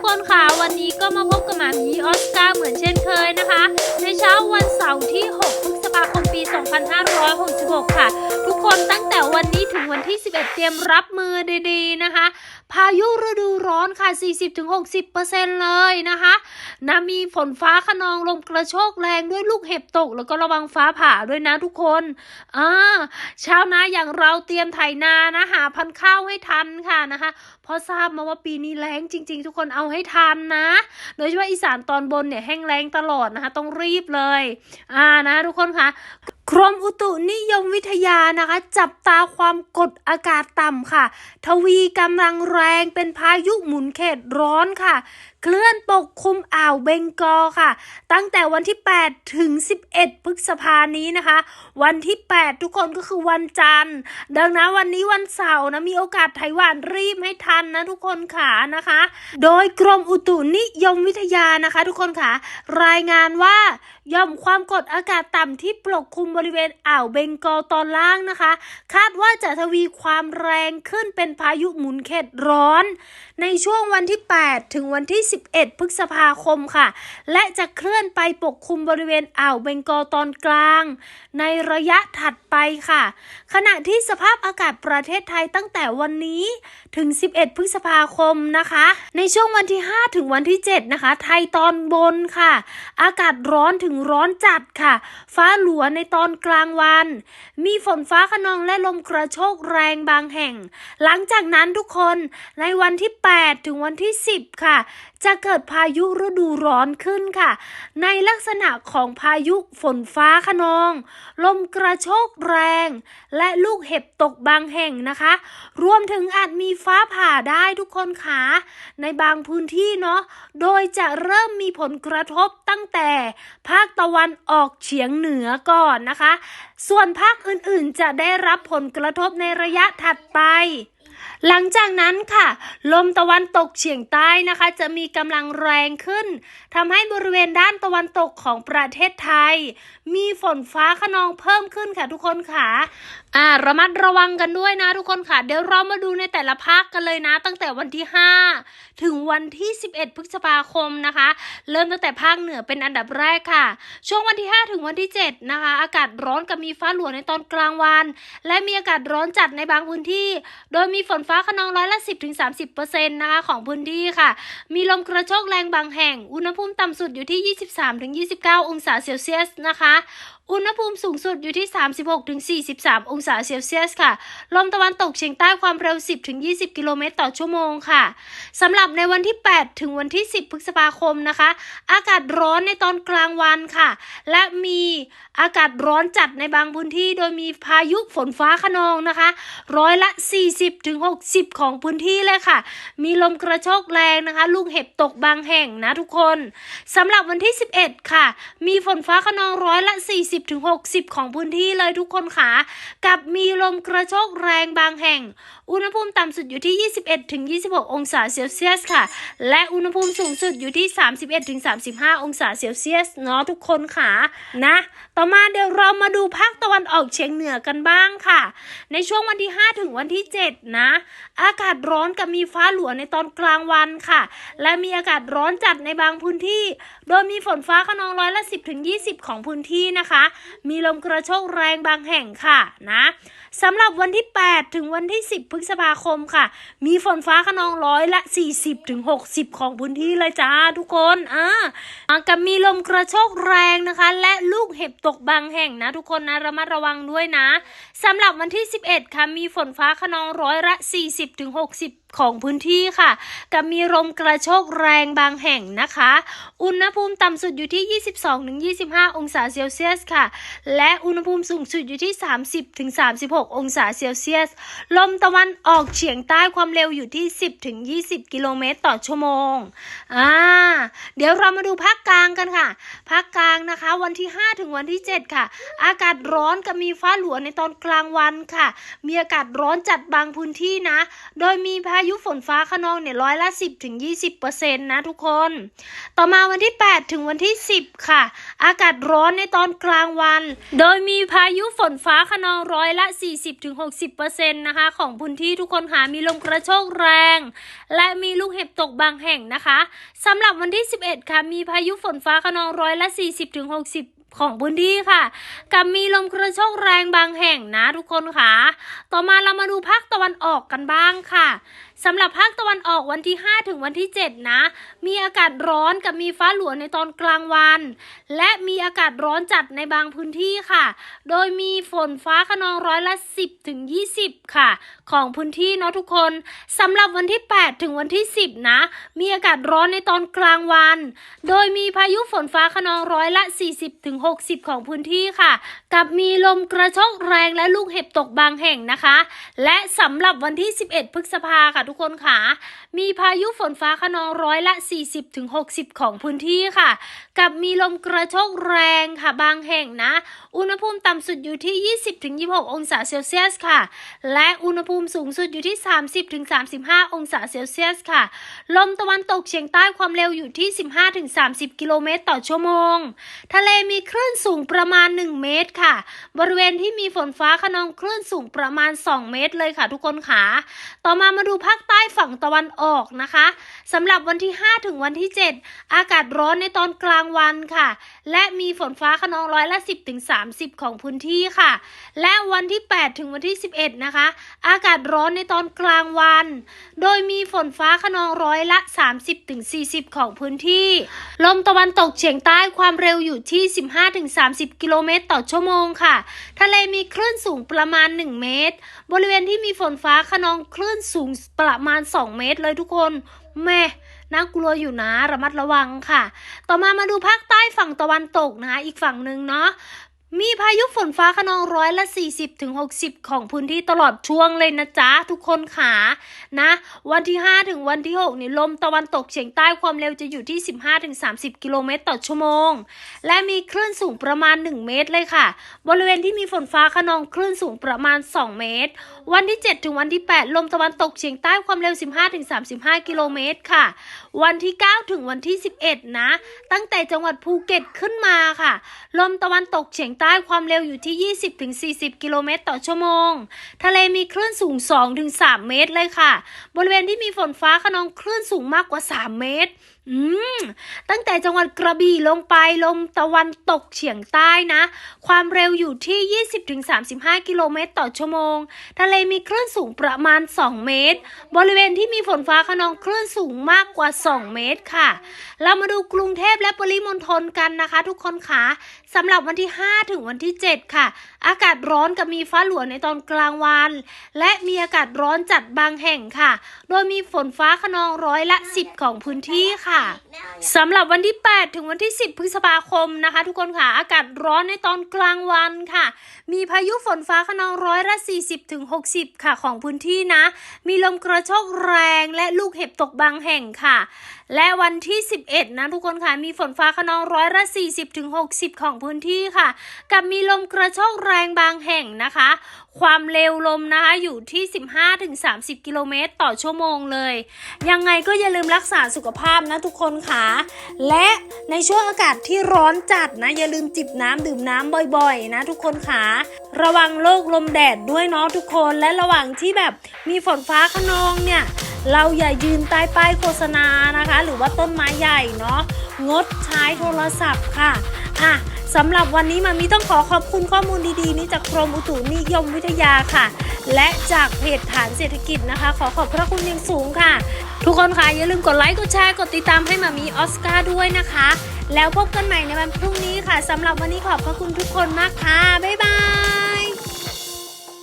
กคนค่ะ วันนี้ก็มาพบกับหมามีออสการ์เหมือนเช่นเคยนะคะ ในเช้าวันเสาร์ที่ 6 พฤษภาคม ปี 2566 ค่ะ ทุก คนตั้งแต่วันนี้ถึงวันที่ 11 เตรียมรับมือดีๆนะคะ พายุฤดูร้อนค่ะ 40-60%เลยนะคะนะมีฝนฟ้าขนองลมกระโชกแรงด้วยลูกเห็บตก แล้วก็ระวังฟ้าผ่าด้วยนะทุกคนอ่าชาวนาอย่างเราเตรียมไถนานะหาพันธุ์ข้าวให้ทันค่ะนะคะเพราะทราบมาว่าปีนี้แล้งจริง ๆ ทุกคนเอาให้ทันนะ โดยเฉพาะอีสานตอนบนเนี่ยแห้งแล้งตลอดนะคะต้องรีบเลยอ่านะทุกคนคะ กรมอุตุนิยมวิทยานะคะ จับตาความกดอากาศต่ำค่ะ ทวีกำลังแรงเป็นพายุหมุนเขตร้อนค่ะเคลื่อนปกคลุมอ่าวเบงกอลค่ะ ตั้งแต่วันที่ 8 ถึง 11 พฤษภานี้นะคะ วันที่ 8 ทุกคนก็คือวันจันทร์ ดังนั้นวันนี้วันเสาร์นะ มีโอกาสไถหวานรีบให้ทันนะทุกคนขานะคะ โดยกรมอุตุนิยมวิทยานะคะ ทุกคนค่ะ รายงานว่าย่อมความกดอากาศต่ำที่ปกคลุมบริเวณอ่าวเบงกอลตอนล่างนะคะ คาดว่าจะทวีความแรงขึ้นเป็นพายุหมุนเขตร้อน ในช่วงวันที่ 8 ถึงวันที่11พฤษภาคมค่ะ และจะเคลื่อนไปปกคลุมบริเวณอ่าวเบงกอลตอนกลาง ในระยะถัดไปค่ะ ขณะที่สภาพอากาศประเทศไทยตั้งแต่วันนี้ถึง 11 พฤษภาคมนะคะ ในช่วงวันที่ 5 ถึงวันที่ 7 นะคะ ไทยตอนบนค่ะ อากาศร้อนถึงร้อนจัดค่ะ ฟ้าหลัวในตอนกลางวัน มีฝนฟ้าขนองและลมกระโชกแรงบางแห่ง หลังจากนั้นทุกคนในวันที่ 8 ถึงวันที่ 10 ค่ะจะเกิดพายุฤดูร้อนขึ้นค่ะ ในลักษณะของพายุฝนฟ้าขนอง ลมกระโชกแรง และลูกเห็บตกบางแห่งนะคะ รวมถึงอาจมีฟ้าผ่าได้ทุกคนค่ะในบางพื้นที่เนาะโดยจะเริ่มมีผลกระทบตั้งแต่ภาคตะวันออกเฉียงเหนือก่อนนะคะ ส่วนภาคอื่นๆจะได้รับผลกระทบในระยะถัดไป หลังจากนั้นค่ะ ลมตะวันตกเฉียงใต้นะคะ จะมีกำลังแรงขึ้นทำให้บริเวณด้านตะวันตกของประเทศไทย มีฝนฟ้าขนองเพิ่มขึ้นค่ะทุกคนค่ะอ่าระมัดระวังกันด้วยนะทุกคนค่ะ เดี๋ยวเรามาดูในแต่ละภาคกันเลยนะ ตั้งแต่วันที่ 5 ถึงวันที่ 11 พฤษภาคมนะคะ เริ่มตั้งแต่ภาคเหนือเป็นอันดับแรกค่ะ ช่วงวันที่ 5 ถึงวันที่ 7 นะคะ อากาศร้อนกับมีฟ้าหลวในตอนกลางวัน และมีอากาศร้อนจัดในบางพื้นที่ โดยมีฝนฟ้าขนองร้อยละ 10ถึง30%นะคะของพื้นที่ค่ะ มีลมกระโชกแรงบางแห่ง อุณหภูมิต่ำสุดอยู่ที่ 23ถึง29 องศาเซลเซียสนะคะอุณหภูมิสูงสุดอยู่ที่ 36ถึง43 องศาเซลเซียสค่ะ ลมตะวันตกเฉียงใต้ความเร็ว 10ถึง20 กิโลเมตรต่อชั่วโมงค่ะ สำหรับในวันที่ 8 ถึงวันที่ 10 พฤษภาคมนะคะ อากาศร้อนในตอนกลางวันค่ะ และมีอากาศร้อนจัดในบางพื้นที่ โดยมีพายุฝนฟ้าขนองนะคะ ร้อยละ 40ถึง60 ของพื้นที่เลยค่ะ มีลมกระโชกแรงนะคะ ลูกเห็บตกบางแห่งนะทุกคนสำหรับวันที่ 11 ค่ะ มีฝนฟ้าขนองร้อยละ 40ถึง60 ของพื้นที่เลยทุกคนค่ะ กับมีลมกระโชกแรงบางแห่ง อุณหภูมิต่ำสุดอยู่ที่ 21ถึง26 องศาเซลเซียสค่ะ และอุณหภูมิสูงสุดอยู่ที่ 31ถึง35 องศาเซลเซียสเนาะทุกคนค่ะนะ ต่อมาเดี๋ยวเรามาดูภาคตะวันออกเฉียงเหนือกันบ้างค่ะ ในช่วงวันที่ 5 ถึงวันที่ 7 นะอากาศร้อนกับมีฟ้าหลัวในตอนกลางวันค่ะ และมีอากาศร้อนจัดในบางพื้นที่ โดยมีฝนฟ้าขนองร้อยละ10ถึง20 ของพื้นที่นะคะ มีลมกระโชกแรงบางแห่งค่ะนะสำหรับวันที่ 8 ถึงวันที่ 10 พฤษภาคมค่ะ มีฝนฟ้าขนองร้อยละ 40ถึง60 ของพื้นที่เลยจ้าทุกคนอ่ากับมีลมกระโชกแรงนะคะ และลูกเห็บตกบางแห่งนะ ทุกคนนะระมัดระวังด้วยนะสำหรับวันที่ 11 ค่ะ มีฝนฟ้าขนองร้อยละ 40ถึง60 ของพื้นที่ค่ะกับมีลมกระโชกแรงบางแห่งนะคะ อุณหภูมิต่ำสุดอยู่ที่ 22-25 องศาเซลเซียสค่ะ และอุณหภูมิสูงสุดอยู่ที่ 30-36 องศาเซลเซียส ลมตะวันออกเฉียงใต้ความเร็วอยู่ที่ 10-20 กิโลเมตรต่อชั่วโมง อ่า เดี๋ยวเรามาดูภาคกลางกันค่ะ ภาคกลางนะคะ วันที่ 5 ถึงวันที่ 7 ค่ะ อากาศร้อนกับมีฟ้าหลวในตอนกลางวันค่ะ มีอากาศร้อนจัดบางพื้นที่นะ โดยมีพาายุฝนฟ้าขนองเนี่ยร้อยละ 10ถึง20%นะทุกคน ต่อมาวันที่ 8 ถึงวันที่ 10 ค่ะ อากาศร้อนในตอนกลางวัน โดยมีพายุฝนฟ้าขนองร้อยละ 40ถึง60%นะคะ ของพื้นที่ทุกคนค่ะมีลมกระโชกแรง และมีลูกเห็บตกบางแห่งนะคะสำหรับวันที่ 11 ค่ะ มีพายุฝนฟ้าขนองร้อยละ 40ถึง60ของพื้นที่ค่ะ กับมีลมกระโชกแรงบางแห่งนะทุกคนค่ะ ต่อมาเรามาดูภาคตะวันออกกันบ้างค่ะ สำหรับภาคตะวันออกวันที่ 5 ถึงวันที่ 7 นะ มีอากาศร้อนกับมีฟ้าหลวงในตอนกลางวัน และมีอากาศร้อนจัดในบางพื้นที่ค่ะ โดยมีฝนฟ้าขนองร้อยละ 10 ถึง 20 ค่ะ ของพื้นที่เนาะทุกคนสำหรับวันที่ 8 ถึงวันที่ 10 นะ มีอากาศร้อนในตอนกลางวัน โดยมีพายุฝนฟ้าขนองร้อยละ 40 ถึง 60 ของพื้นที่ค่ะ กับมีลมกระโชกแรงและลูกเห็บตกบางแห่งนะคะ และสำหรับวันที่ 11 พฤษภาค่ะทุกคนค่ะ มีพายุฝนฟ้าขนองร้อยละ 40ถึง60 ของพื้นที่ค่ะ กับมีลมกระโชกแรงค่ะบางแห่งนะ อุณหภูมิต่ำสุดอยู่ที่ 20ถึง26 องศาเซลเซียสค่ะ และอุณหภูมิสูงสุดอยู่ที่ 30ถึง35 องศาเซลเซียสค่ะ ลมตะวันตกเฉียงใต้ความเร็วอยู่ที่ 15ถึง30 กิโลเมตรต่อชั่วโมง ทะเลมีคลื่นสูงประมาณ 1 เมตรค่ะ บริเวณที่มีฝนฟ้าขนองคลื่นสูงประมาณ 2 เมตรเลยค่ะทุกคนค่ะ ต่อมามาดูภาคใต้ฝั่งตะวันออกนะคะสำหรับวันที่ 5 ถึงวันที่ 7 อากาศร้อนในตอนกลางวันค่ะ และมีฝนฟ้าขนองร้อยละ 10ถึง30 ของพื้นที่ค่ะ และวันที่ 8 ถึงวันที่ 11 นะคะ อากาศร้อนในตอนกลางวัน โดยมีฝนฟ้าขนองร้อยละ 30ถึง40 ของพื้นที่ ลมตะวันตกเฉียงใต้ความเร็วอยู่ที่ 15ถึง30 กิโลเมตรต่อชั่วโมงค่ะ ทะเลมีคลื่นสูงประมาณ 1 เมตร บริเวณที่มีฝนฟ้าขนองคลื่นสูงประประมาณ 2 เมตรเลยทุกคนแม่น่ากลัวอยู่นะระมัดระวังค่ะ ต่อมามาดูภาคใต้ฝั่งตะวันตกนะคะอีกฝั่งหนึ่งเนาะ มีพายุฝนฟ้าขนองร้อยละ40ถึงของพื้นที่ตลอดช่วงเลยนะจ๊ะ ทุกคนขานะ วันที่ 5 ถึงวันที่ 6 นี่ลมตะวันตกเฉียงใต้ความเร็วจะอยู่ที่ 15ถึงกิโลเมตรต่อชั่วโมง และมีคลื่นสูงประมาณ 1 เมตรเลยค่ะ บริเวณที่มีฝนฟ้าขนองคลื่นสูงประมาณ 2 เมตร วันที่ 7 ถึงวันที่ 8 ลมตะวันตกเฉียงใต้ความเร็ว 15ถึงกิโลเมตรค่ะ วันที่ 9 ถึงวันที่ 11 นะ ตั้งแต่จังหวัดภูเก็ตขึ้นมาค่ะ ลมตะวันตกเฉียงใต้ความเร็วอยู่ที่ 20-40 กิโลเมตรต่อชั่วโมง ทะเลมีคลื่นสูง 2-3 เมตรเลยค่ะ บริเวณที่มีฝนฟ้าขนองคลื่นสูงมากกว่า 3 เมตร อืม ตั้งแต่จังหวัดกระบี่ลงไปลมตะวันตกเฉียงใต้นะ ความเร็วอยู่ที่ 20-35 กิโลเมตรต่อชั่วโมง ทะเลมีคลื่นสูงประมาณ 2 เมตร บริเวณที่มีฝนฟ้าขนองคลื่นสูงมากกว่า 2 เมตรค่ะ เรามาดูกรุงเทพและปริมณฑลกันนะคะ ทุกคนคะสำหรับวันที่ 5 ถึงวันที่ 7 ค่ะ อากาศร้อนกับมีฟ้าหลวงในตอนกลางวัน และมีอากาศร้อนจัดบางแห่งค่ะ โดยมีฝนฟ้าขนองร้อยละ 10 ของพื้นที่ค่ะสำหรับวันที่ 8 ถึงวันที่ 10 พฤษภาคมนะคะ ทุกคนค่ะ อากาศร้อนในตอนกลางวันค่ะ มีพายุฝนฟ้าขนองร้อยละ 40 ถึง 60 ค่ะของพื้นที่นะ มีลมกระโชกแรงและลูกเห็บตกบางแห่งค่ะ และวันที่ 11 นะทุกคนค่ะ มีฝนฟ้าขนองร้อยละ 40ถึง60 ของพื้นที่ค่ะ กับมีลมกระโชกแรงบางแห่งนะคะ ความเร็วลมนะคะอยู่ที่ 15ถึง30 กิโลเมตรต่อชั่วโมงเลย ยังไงก็อย่าลืมรักษาสุขภาพนะทุกคนค่ะ และในช่วงอากาศที่ร้อนจัดนะ อย่าลืมจิบน้ำดื่มน้ำบ่อยๆ นะทุกคนค่ะ ระวังโรคลมแดดด้วยเนาะทุกคน และระหว่างที่แบบมีฝนฟ้าขนองเนี่ย เราอย่ายืนใต้ป้ายโฆษณานะคะ หรือว่าต้นไม้ใหญ่เนาะงดใช้โทรศัพท์ค่ะอะสำหรับวันนี้มามีต้องขอขอบคุณข้อมูลดีๆ นี้จากกรมอุตุนิยมวิทยาค่ะ และจากเพจฐานเศรษฐกิจนะคะ ขอขอบพระคุณอย่างสูงค่ะ ทุกคนค่ะอย่าลืมกดไลค์กดแชร์กดติดตามให้มามีออสการ์ด้วยนะคะ แล้วพบกันใหม่ในวันพรุ่งนี้ค่ะสำหรับวันนี้ขอบพระคุณทุกคนมากค่ะ บ๊ายบาย